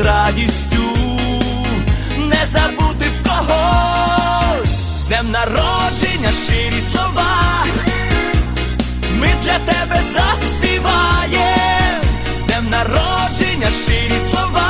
з радістю, не забути б когось, з днем народження щирі слова. Ми для тебе заспіваєм з днем народження щирі слова.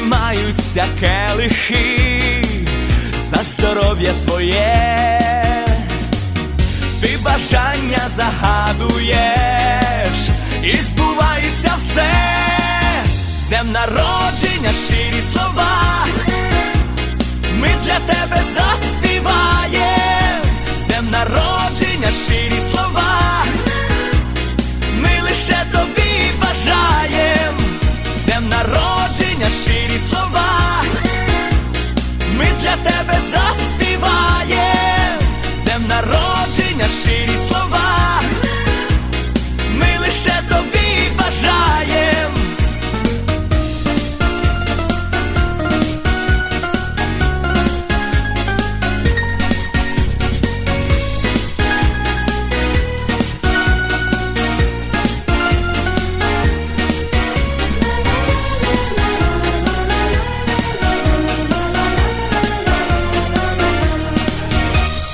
Піднімаються келихи за здоров'я твоє, ти бажання загадуєш, і збувається все, з днем народження щирі слова. Ми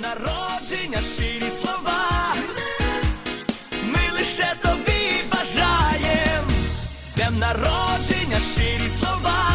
Народження щирі слова. Ми лише тобі бажаєм з днем народження щирі слова.